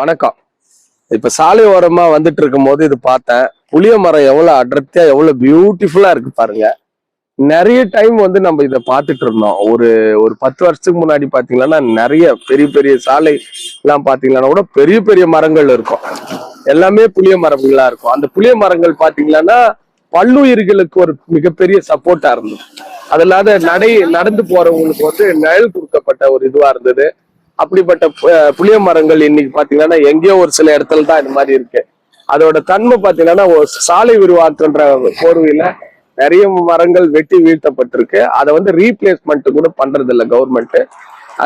வணக்கம். இப்ப சாலை ஓரமா வந்துட்டு இருக்கும் போது இது பார்த்தேன். புளிய மரம் எவ்வளவு அடர்த்தியா எவ்வளவு பியூட்டிஃபுல்லா இருக்கு பாருங்க. நிறைய டைம் வந்து நம்ம இதை பார்த்துட்டு இருந்தோம். ஒரு ஒரு பத்து வருஷத்துக்கு முன்னாடி பாத்தீங்கன்னா நிறைய பெரிய பெரிய சாலை எல்லாம் பாத்தீங்கன்னா கூட பெரிய பெரிய மரங்கள் இருக்கும். எல்லாமே புளிய மரங்களா இருக்கும். அந்த புளிய மரங்கள் பாத்தீங்கன்னா பல்லுயிர்களுக்கு ஒரு மிகப்பெரிய சப்போர்ட்டா இருந்தது. அது இல்லாத நடை நடந்து போறவங்களுக்கு வந்து நிழல் கொடுக்கப்பட்ட ஒரு இதுவா இருந்தது. அப்படிப்பட்ட பு- புளிய மரங்கள் இன்னைக்கு பாத்தீங்கன்னா எங்கேயோ ஒரு சில இடத்துல தான் இந்த மாதிரி இருக்கு. அதோட தன்மை பாத்தீங்கன்னா சாலை விரிவாக்கன்ற போர்வையில நிறைய மரங்கள் வெட்டி வீழ்த்தப்பட்டிருக்கு. அதை வந்து ரீப்ளேஸ்மெண்ட் கூட பண்றது இல்லை கவர்மெண்ட்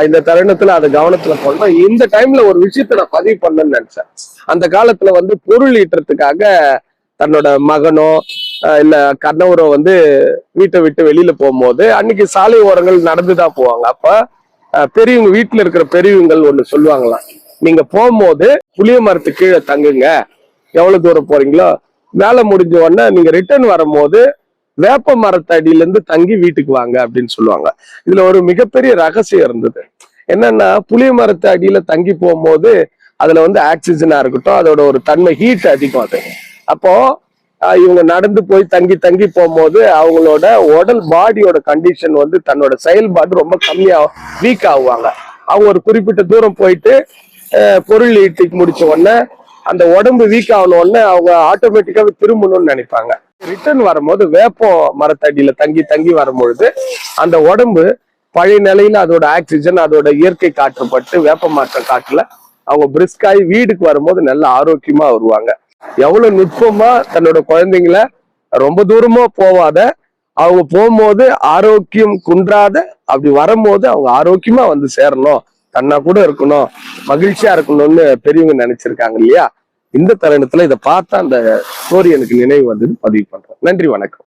இந்த தருணத்துல அதை கவனத்துல கொண்டோம் இந்த டைம்ல ஒரு விஷயத்த நான் பதிவு பண்ணணும்னு நினைச்சேன். அந்த காலத்துல வந்து பொருள் ஈட்டுறதுக்காக தன்னோட மகனோ இல்ல கணவரோ வந்து வீட்டை விட்டு வெளியில போகும்போது அன்னைக்கு சாலை ஓரங்கள் நடந்துதான் போவாங்க. அப்ப பெரியவங்க வீட்டுல இருக்கிற பெரியவங்கள் ஒண்ணு சொல்லுவாங்களாம். நீங்க போகும்போது புளிய மரத்து கீழே தங்குங்க. எவ்வளவு தூரம் போறீங்களோ வேலை முடிஞ்ச உடனே நீங்க ரிட்டர்ன் வரும்போது வேப்ப மரத்தடியில இருந்து தங்கி வீட்டுக்கு வாங்க அப்படின்னு சொல்லுவாங்க. இதுல ஒரு மிகப்பெரிய ரகசியம் இருந்தது. என்னன்னா புளிய மரத்து அடியில தங்கி போகும்போது அதுல வந்து ஆக்சிஜனா இருக்கட்டும் அதோட ஒரு தன்மை ஹீட் அதிகம் அது. அப்போ இவங்க நடந்து போய் தங்கி தங்கி போகும்போது அவங்களோட உடல் பாடியோட கண்டிஷன் வந்து தன்னோட செயல்பாடு ரொம்ப கம்மியா வீக் ஆகுவாங்க. அவங்க ஒரு குறிப்பிட்ட தூரம் போயிட்டு பொருள் ஈட்டி முடிச்ச உடனே அந்த உடம்பு வீக் ஆகணும் உடனே அவங்க ஆட்டோமேட்டிக்காவே திரும்பணும்னு நினைப்பாங்க. ரிட்டர்ன் வரும்போது வேப்பம் மரத்தடியில தங்கி தங்கி வரும்பொழுது அந்த உடம்பு பழைய நிலையில அதோட ஆக்சிஜன் அதோட இயற்கை காற்றுப்பட்டு வேப்ப மாற்றம் காட்டுல அவங்க பிரிஸ்காய் வீடுக்கு வரும்போது நல்ல ஆரோக்கியமா வருவாங்க. எவ்வளவு நுட்பமா தன்னோட குழந்தைங்கள ரொம்ப தூரமா போவாத அவங்க போகும்போது ஆரோக்கியம் குன்றாத அப்படி வரும்போது அவங்க ஆரோக்கியமா வந்து சேரணும் தன்னா கூட இருக்கணும் மகிழ்ச்சியா இருக்கணும்னு பெரியவங்க நினைச்சிருக்காங்க இல்லையா? இந்த தருணத்துல இதை பார்த்தா அந்த ஸ்டோரி எனக்கு நினைவு வந்தது பதிவு பண்றேன். நன்றி வணக்கம்.